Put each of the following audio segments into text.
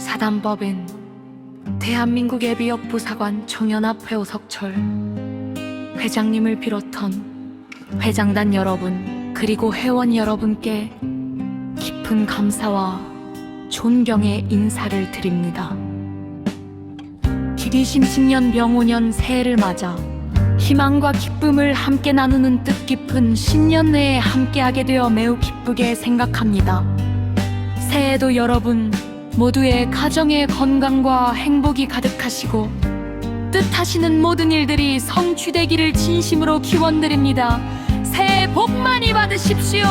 사단법인 대한민국 예비역 부사관 청연합 회오석철 회장님을 비롯한 회장단 여러분 그리고 회원 여러분께 깊은 감사와 존경의 인사를 드립니다. 기리심 신년 병오년 새해를 맞아 희망과 기쁨을 함께 나누는 뜻깊은 신년 내에 함께하게 되어 매우 기쁘게 생각합니다. 새해에도 여러분 모두의 가정의 건강과 행복이 가득하시고 뜻하시는 모든 일들이 성취되기를 진심으로 기원드립니다. 새해 복 많이 받으십시오.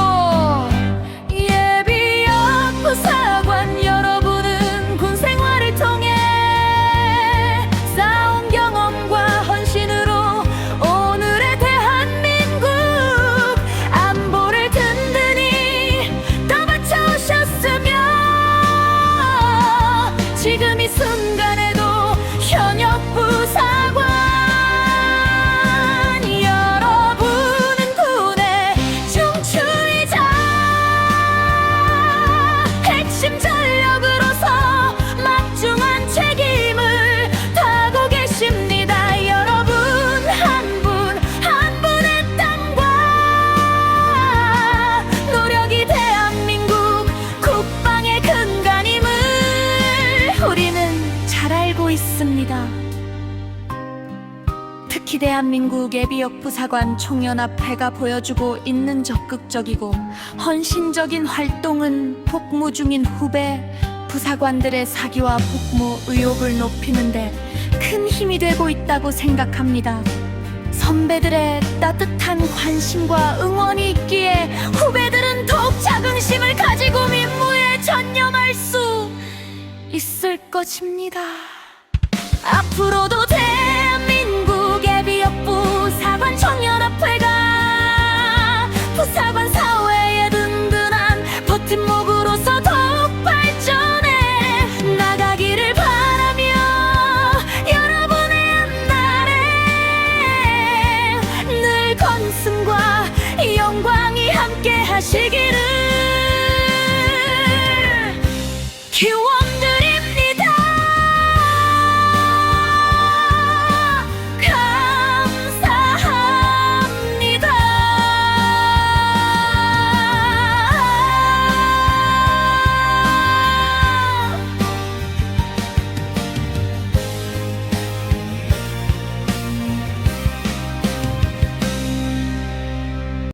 잘 알고 있습니다 특히 대한민국 예비역 부사관 총연합회가 보여주고 있는 적극적이고 헌신적인 활동은 복무 중인 후배 부사관들의 사기와 복무 의욕을 높이는데 큰 힘이 되고 있다고 생각합니다. 선배들의 따뜻한 관심과 응원이 있기에 후배들은 더욱 자긍심을 가지고 민무에 전념할 수 있을 것입니다. 앞으로도 대한민국 예비역 부사관 청년합회가 부사관 사회의 든든한 버팀목으로서 더욱 발전해 나가기를 바라며 여러분의 날에 늘 건승과 영광이 함께 하시기를